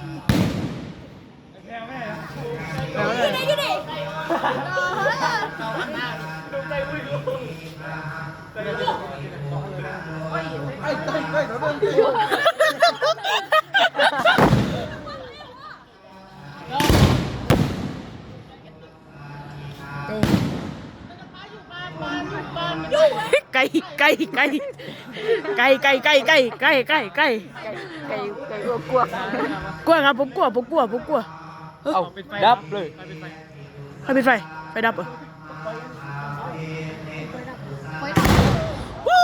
Đi đi đi đi. Ay, tay, tay, nó đơn tay. cây cây cây cây cây cây cây cây cây cây ไก่ไก่กลัวกลัวกลัวครับผมกลัวผมกลัวผมกลัวเอาดับเลยให้ปิดไฟไฟดับเหรอไว้วู้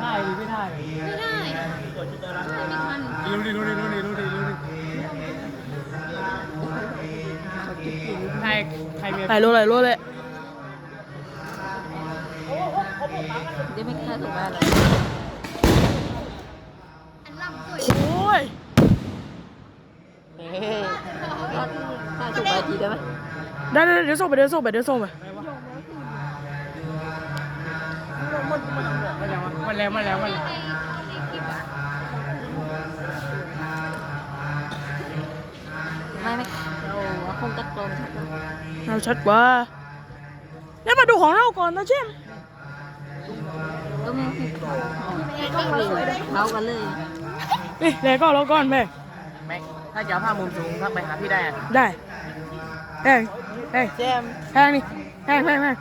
ได้หรือไม่ได้ไม่ได้ไม่ทันรู้ดิรู้ดิรู้ดิรู้ดิรู้ดิใครใครมีไหลรู้เลยรู้เลย เดี๋ยวไม่กล้าถูกบ้านเลยอันล่ำสวโอ้ยเฮ้ยถ้าถูกบ้านทีได้ไหมได้ได้เดี๋ยวส่งไปเดี๋ยวส่งไปเดี๋ยวส่งไปมันแล้วมันแล้วมันแล้วไม่ไม่เราคงตะโกนชัดเราชัดกว่าแล้วมาดูของเราก่อนนะเชม ก็ไม่ต้องเลยเขากันเลยนี่แล้วก็เราก่อนแม่แม็กถ้าจะเอาผ้ามุมสูงทักไปหาพี่ได้อะได้แห้งแห้งแจมแห้งนี่แห้งแห้งแห้ง